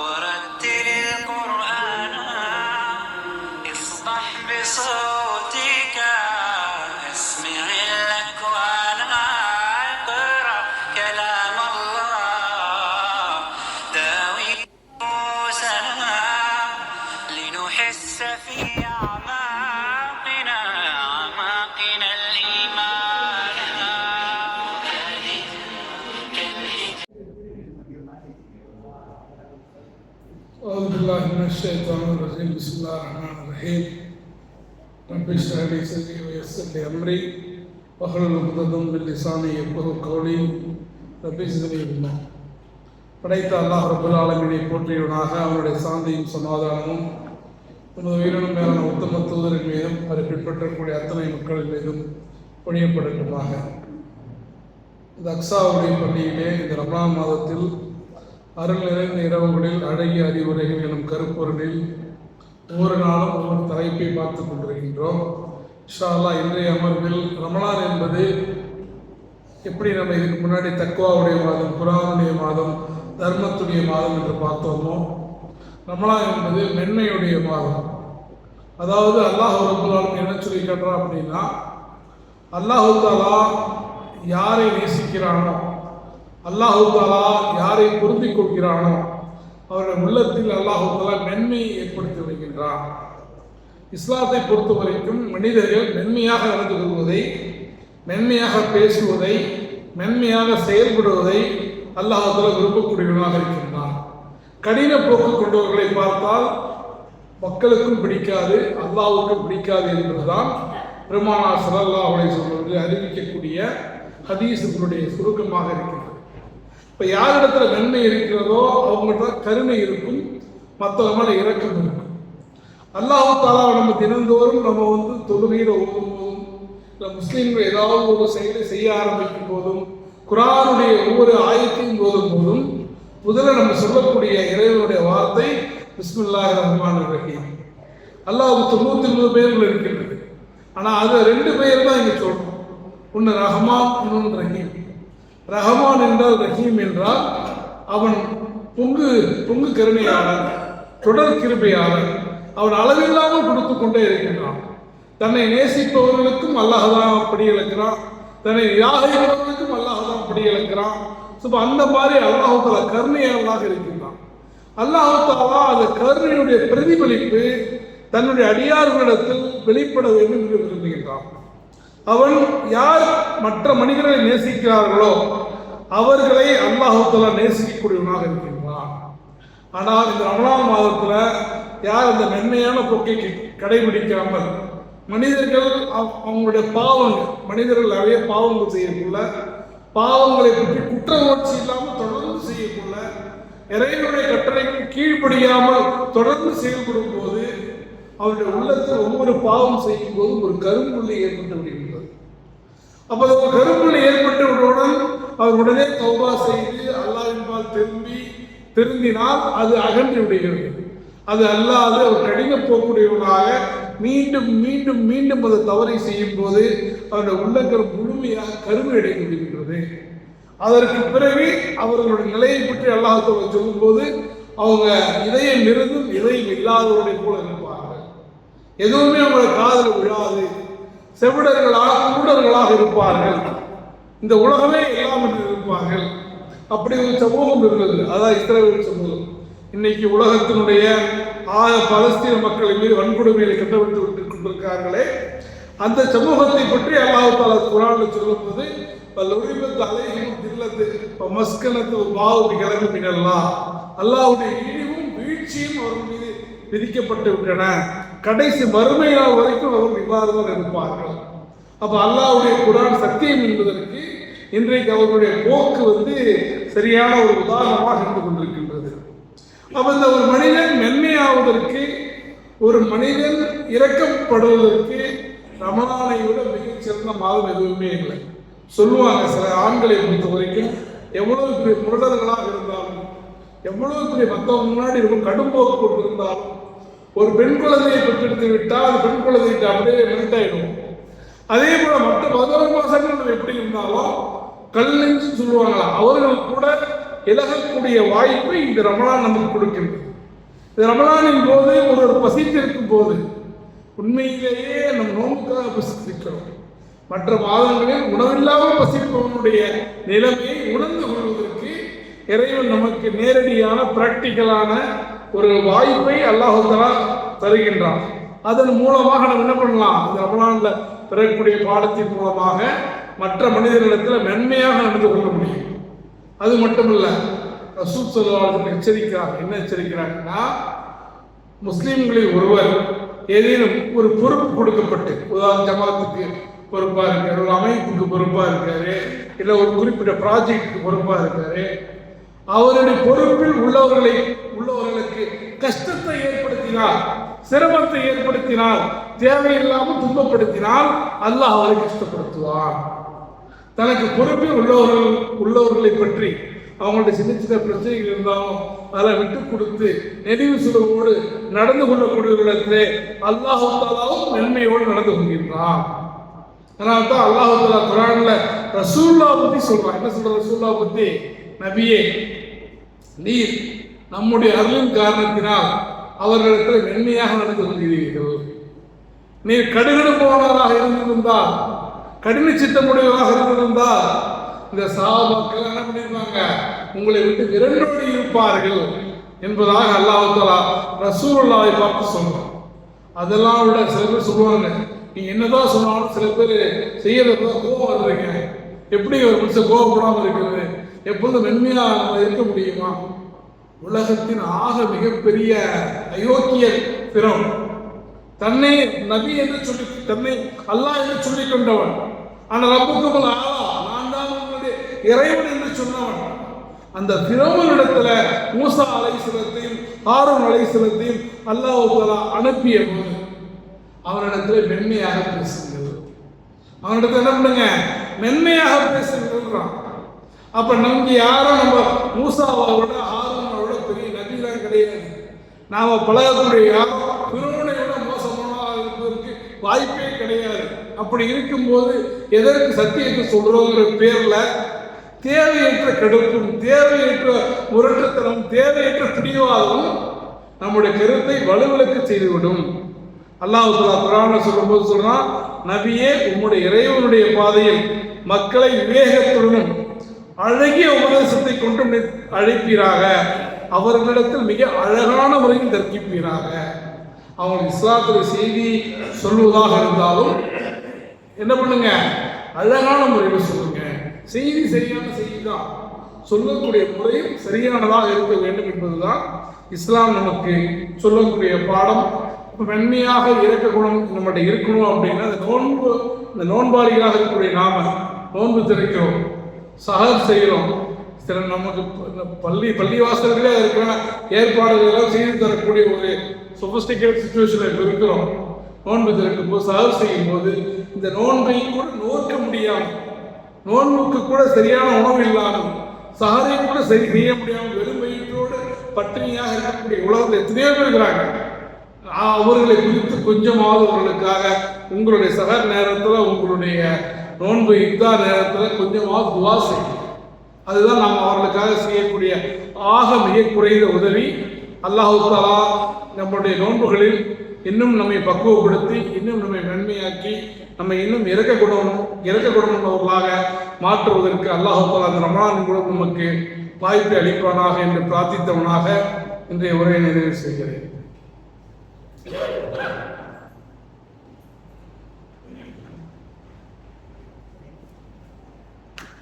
ورتل القرآن اصدح بصوتك اسمع الأكوان اقرأ كلام الله. داوي نفوسنا لنحس في الشيطان الرجيم بسم الله الرحمن الرحيم رب اشرح لي صدري ويسر لي أمري واحلل عقدة من لساني يفقهوا قولي رب زدني علما படைத்த அல்லாஹ் ரபுல் ஆலமீனை போற்றியவனாக அவனுடைய சாந்தியும் சமாதானமும் உனது உயிரினும் மேலான உத்தம தூதரின் மீதும் அதை பின்பற்றக்கூடிய அத்தனை மக்களின் மீதும் பொழியப்படட்டுமாக இந்த அக்ஸாவுடைய பள்ளியிலே இந்த ரமலான் மாதத்தில் அருள் நிறைந்த இரவுகளில் அழகிய அறிவுரைகள் எனும் கருப்பொருளில் ஒவ்வொரு நாளும் ஒவ்வொரு தலைப்பை பார்த்து கொண்டிருக்கின்றோம். ஷாலா அல்லாஹ் இன்றைய அமர்வில் ரமலான் என்பது எப்படி நம்ம இதுக்கு முன்னாடி தக்குவாவுடைய மாதம் குரானுடைய மாதம் தர்மத்துடைய மாதம் என்று பார்த்தோமோ ரமலான் என்பது மென்மையுடைய மாதம். அதாவது அல்லாஹ் ரபுல்லாலும் என்ன சொல்லி கேட்டான் அப்படின்னா அல்லாஹு தாலா யாரை நேசிக்கிறானோ அல்லாஹு தாலா யாரை பொருந்திக் கொள்கிறானோ அவருடைய உள்ளத்தில் அல்லாஹு தாலா மென்மையை ஏற்படுத்தி வருகின்றான் இஸ்லாத்தை பொறுத்த வரைக்கும் மனிதர்கள் மென்மையாக நடந்து கொள்வதை மென்மையாக பேசுவதை மென்மையாக செயல்படுவதை அல்லாஹ் தாலா விரும்பக்கூடியவனாக இருக்கின்றான் கடின போக்கு கொண்டவர்களை பார்த்தால் மக்களுக்கும் பிடிக்காது அல்லாவுக்கும் பிடிக்காது என்பதுதான் பெருமானா சல்லல்லாஹு அவளை சொல்வது அறிவிக்கக்கூடிய ஹதீசுகளுடைய சுருக்கமாக இருக்கிறது இப்போ யாரிடத்துல நன்மை இருக்கிறதோ அவங்கள்ட்ட கருணை இருக்கும் மற்றவங்க இறக்கம் இருக்கும். அல்லாஹு தாலா நம்ம தினந்தோறும் நம்ம வந்து தொழுகையில் ஓதும் போதும் இல்லை முஸ்லீம்கள் ஏதாவது ஒரு செயலை செய்ய ஆரம்பிக்கும் போதும் குரானுடைய ஒவ்வொரு ஆயத்தையும் போதும் போதும் முதல்ல நம்ம சொல்லக்கூடிய இறைவனுடைய வார்த்தை பிஸ்மில்லாஹ் ரஹ்மான் ரஹீம். அல்லாஹ் தொண்ணூத்தி ஒன்பது பேர்கள் இருக்கின்றது. ஆனால் அது ரெண்டு பேர் தான் இங்கே சொல்றோம். ஒன்று ரஹ்மான் இன்னொன்று ரஹீம். ரஹமான் என்றால் ரஹீம் என்றால் அவன் பொங்கு பொங்கு கருணையாளன் தொடர் கிருபையாளன். அவன் அளவில்லாமல் கொடுத்து கொண்டே இருக்கின்றான். தன்னை நேசிப்பவர்களுக்கும் அல்லாஹான் அப்படி இழக்கிறான். தன்னை நிராகரிப்பவர்களுக்கும் அல்லாஹான் அப்படி இழக்கிறான். ஸோ அந்த மாதிரி அல்லாஹால கருணையாளனாக இருக்கின்றான். அல்லாஹாலா அந்த கருணையுடைய பிரதிபலிப்பு தன்னுடைய அடியார்களிடத்தில் வெளிப்பட வேண்டும் என்று விரும்புகின்றான். அவன் யார் மற்ற மனிதர்களை நேசிக்கிறார்களோ அவர்களை அல்லாஹாலா நேசிக்கக்கூடியவனாக இருக்கின்றான். ஆனால் இந்த ரமலான் மாதத்துல யார் அந்த மென்மையான போக்கை கடைபிடிக்காமல் மனிதர்கள் அவங்களுடைய பாவங்கள் மனிதர்கள் நிறைய பாவங்கள் செய்யக்குள்ள பாவங்களை பற்றி குற்ற உணர்ச்சி இல்லாமல் தொடர்ந்து செய்யக்குள்ள இறைவனுடைய கட்டளைக்கு கீழ்ப்படியாமல் தொடர்ந்து செயல்படும் போது அவருடைய உள்ளத்தில் ஒவ்வொரு பாவம் செய்யும் போதும் ஒரு கரும்புள்ளி ஏற்பட்டு விடுகிறது. அப்போ கருப்பில் ஏற்பட்டு விட்டவுடன் அவர் உடனே தௌபா செய்து அல்லாஹ்வின்பால் திரும்பி திருந்தினால் அது அகன்று விடுகிறது. அது அல்லாது அவர் கடின போகக்கூடியவனாக மீண்டும் மீண்டும் மீண்டும் அது தவறை செய்யும் போது அவருடைய உள்ளங்கள் முழுமையாக கருமை அடைந்து விடுகின்றது. அதற்கு பிறகு அவர்களுடைய நிலையை பற்றி அல்லாஹத்தை சொல்லும்போது அவங்க இதயம் இருந்தும் இதயம் இல்லாதவர்களை போல இருப்பார்கள். எதுவுமே அவங்கள காதல் விழாது. செவிடர்களாக குருடர்களாக இருப்பார்கள். இந்த உலகமே இல்லாமல் இருப்பார்கள். அப்படி ஒரு சமூகம் இருந்தது. அதான் இஸ்ரேல் சமூகம். இன்னைக்கு உலகத்தினுடைய ஆக பலஸ்தீன மக்கள் மீது வன்கொடுமையை கட்டவிழ்த்து விட்டு கொண்டிருக்கிறார்களே அந்த சமூகத்தை பற்றி அல்லாஹ் தாலா குரானில் சொல்லும்போது பல்லுரிமத்து அலைகளும் தில்லத்து மஸ்கனத்து வாவு கிழங்கு மினல்லாம் அல்லாவுடைய இழிவும் வீழ்ச்சியும் அவர்கள் மீது விதிக்கப்பட்டு விட்டன கடைசி மறுமை நாள் வரைக்கும் அவர் இவ்வாறு தான் இருப்பார்கள். அப்போ அல்லாஹ்வுடைய குரான் சத்தியம் என்பதற்கு இன்றைக்கு அவர்களுடைய போக்கு வந்து சரியான ஒரு உதாரணமாக இருந்து கொண்டிருக்கின்றது. அப்போ இந்த ஒரு மனிதன் மென்மையாவதற்கு ஒரு மனிதன் இறக்கப்படுவதற்கு ரமணானை விட மிகச் மாதம் எதுவுமே இல்லை. சொல்லுவாங்க சில ஆண்களை பொறுத்த வரைக்கும் எவ்வளவு பெரிய முரடர்களாக இருந்தாலும் எவ்வளவு பெரிய மற்றவங்க முன்னாடி இருக்கும் கடும்போக்கு கொண்டிருந்தாலும் ஒரு பெண் குழந்தையை பெற்றெடுத்து விட்டால் அந்த பெண் குழந்தைக்கு அப்படியே மெல்ட் ஆயிடும். அதே போல மற்ற பதினோரு மாசங்கள் எப்படி இருந்தாலும் கல்லுன்னு சொல்லுவாங்களா அவர்கள் கூட இலகக்கூடிய வாய்ப்பை இந்த ரமலான் நமக்கு கொடுக்கின்றது இந்த ரமலானின் போது ஒரு ஒரு பசித்திருக்கும் போது உண்மையிலேயே நம் நோக்காக பசித்திருக்கிறோம். மற்ற மாதங்களில் உணவில்லாமல் பசிப்பவனுடைய நிலைமையை உணர்ந்து கொள்வதற்கு இறைவன் நமக்கு நேரடியான பிராக்டிக்கலான ஒரு வாய்ப்பை அல்லாஹுத்தலா தருகின்றான். அதன் மூலமாக நம்ம என்ன பண்ணலாம்? இந்த ரமலான்ல பெறக்கூடிய பாடத்தின் மூலமாக மற்ற மனிதர்களிடத்தில் மென்மையாக நடந்து கொள்ள முடியும். அது மட்டுமல்ல ரசூத் சொல்லுவாளர்கள் எச்சரிக்கிறார் என்ன எச்சரிக்கிறாங்கன்னா முஸ்லீம்களில் ஒருவர் ஏதேனும் ஒரு பொறுப்பு கொடுக்கப்பட்டு உதாரண ஜமாத்துக்கு பொறுப்பாக இருக்காரு ஒரு அமைப்புக்கு பொறுப்பாக இருக்காரு இல்லை ஒரு குறிப்பிட்ட ப்ராஜெக்டுக்கு பொறுப்பாக இருக்காரு அவருடைய பொறுப்பில் உள்ளவர்களை உள்ளவர்களுக்கு கஷ்டத்தை ஏற்படுத்தினால் சிரமத்தை ஏற்படுத்தினால் தேவையில்லாமல் துன்பப்படுத்தினால் அல்லாஹ் அவரை கஷ்டப்படுத்துவார் தனக்கு பொறுப்பில் உள்ளவர்கள் உள்ளவர்களை பற்றி அவங்களுடைய சின்ன சின்ன பிரச்சனைகள் இருந்தாலும் அதை விட்டு கொடுத்து நெடிவு சுடவோடு நடந்து கொள்ளக்கூடிய இடத்திலே தாலாவும் மென்மையோடு நடந்து கொள்கின்றான். அதனால தான் அல்லாஹு குரான்ல ரசூல்லா பத்தி சொல்றான். என்ன சொல்ற ரசூல்லா பத்தி? நபியே நீர் நம்முடைய அருளின் காரணத்தினால் அவர்களிடத்தில் மென்மையாக நடந்து கொள்கிறீர்கள் நீர் கடுகடுப்பவனராக இருந்திருந்தால் கடின சித்தமுடையவராக இருந்திருந்தால் இந்த சாபாக்கள் என்ன பண்ணிருப்பாங்க உங்களை விட்டு விரண்டோடி இருப்பார்கள் என்பதாக அல்லாஹாலா ரசூல்லாவை பார்த்து சொன்னோம் அதெல்லாம் விட சில பேர் சொல்லுவாங்க நீ என்னதான் சொன்னாலும் சில பேர் செய்யறதுல கோபம் வந்திருக்கேன். எப்படி ஒரு மனுஷன் கோபப்படாமல் இருக்கிறது? எப்பொழுதும் மென்மையாக நம்ம இருக்க முடியுமா? உலகத்தின் ஆக மிகப்பெரிய அயோக்கிய பிறம் தன்னை நபி என்று சொல்லி தன்னை அல்லாஹ் என்று சொல்லிக் கொண்டவன். ஆனால் ரப்புக்கும் ஆளா? நான் தான் உங்களுடைய இறைவன் என்று சொன்னவன். அந்த பிரமனிடத்துல மூசா அலைசலத்தையும் ஆரோன் அலைசலத்தையும் அல்லாஹ் தஆலா அனுப்பிய போது அவனிடத்துல மென்மையாக பேசுங்கள். அவனிடத்துல என்ன பண்ணுங்க? மென்மையாக பேசுங்கள்ன்றான். அப்ப நமக்கு யாரும் நம்ம மூசாவோட ஆரோனோட விட பெரிய நபிலாம் கிடையாது. நாம பழகக்கூடிய யாரும் பிறவனை விட மோசமானதாக இருப்பதற்கு வாய்ப்பே கிடையாது. அப்படி இருக்கும்போது எதற்கு சத்தியத்தை சொல்றோங்கிற பேர்ல தேவையற்ற கெடுப்பும் தேவையற்ற முரட்டுத்தனம் தேவையற்ற பிடிவாதமும் நம்முடைய கருத்தை வலுவிலக்கு செய்துவிடும். அல்லாஹுலா தஆலா சொல்லும்போது சொல்றான் நபியே உம்முடைய இறைவனுடைய பாதையில் மக்களை விவேகத்துடனும் அழகிய உபதேசத்தை கொண்டு அழைப்பீராக. அவர்களிடத்தில் மிக அழகான முறையில் தர்க்கிப்பீராக. அவங்க இஸ்லாத்துடைய செய்தி சொல்லுவதாக இருந்தாலும் என்ன பண்ணுங்க? அழகான முறையில் சொல்லுங்க. செய்தி சரியான செய்தி தான் சொல்லக்கூடிய முறையும் சரியானதாக இருக்க வேண்டும் என்பதுதான் இஸ்லாம் நமக்கு சொல்லக்கூடிய பாடம். மென்மையாக இறக்க குணம் நம்மகிட்ட இருக்கணும் அப்படின்னா அந்த நோன்பு இந்த நோன்பாளிகளாக இருக்கக்கூடிய நாம நோன்பு திறக்கிறோம். சஹர் செய்கிறோம். சில நமக்கு பள்ளி பள்ளி வாசல்களே இருக்கிற ஏற்பாடுகள் எல்லாம் செய்து தரக்கூடிய ஒரு சொபஸ்டிகேட் சுச்சுவேஷனில் இப்போ இருக்கிறோம். நோன்பு திறக்கும் போது சஹர் செய்யும் போது இந்த நோன்பை கூட நோக்க முடியாமல் நோன்புக்கு கூட சரியான உணவு இல்லாமல் சஹரை கூட சரி செய்ய முடியாமல் வெறும் வயிற்றோடு பட்டினியாக இருக்கக்கூடிய உலகத்தில் எத்தனையோ பேர் இருக்கிறாங்க. அவர்களை குறித்து கொஞ்சமாவது அவர்களுக்காக உங்களுடைய சகர் நேரத்தில் உங்களுடைய நோன்பு இத்தா நேரத்தில் கொஞ்சமாக துவா செய்யும் அதுதான் நாம் அவர்களுக்காக செய்யக்கூடிய ஆக மிக குறைந்த உதவி. அல்லாஹு தாலா நம்முடைய நோன்புகளில் இன்னும் நம்மை பக்குவப்படுத்தி இன்னும் நம்மை மென்மையாக்கி நம்மை இன்னும் இறக்க குணம் இறக்க குணமுள்ளவர்களாக மாற்றுவதற்கு அல்லாஹு தாலா அந்த ரமணான் மூலம் நமக்கு வாய்ப்பை அளிப்பானாக என்று பிரார்த்தித்தவனாக இன்றைய உரையை நிறைவு செய்கிறேன்.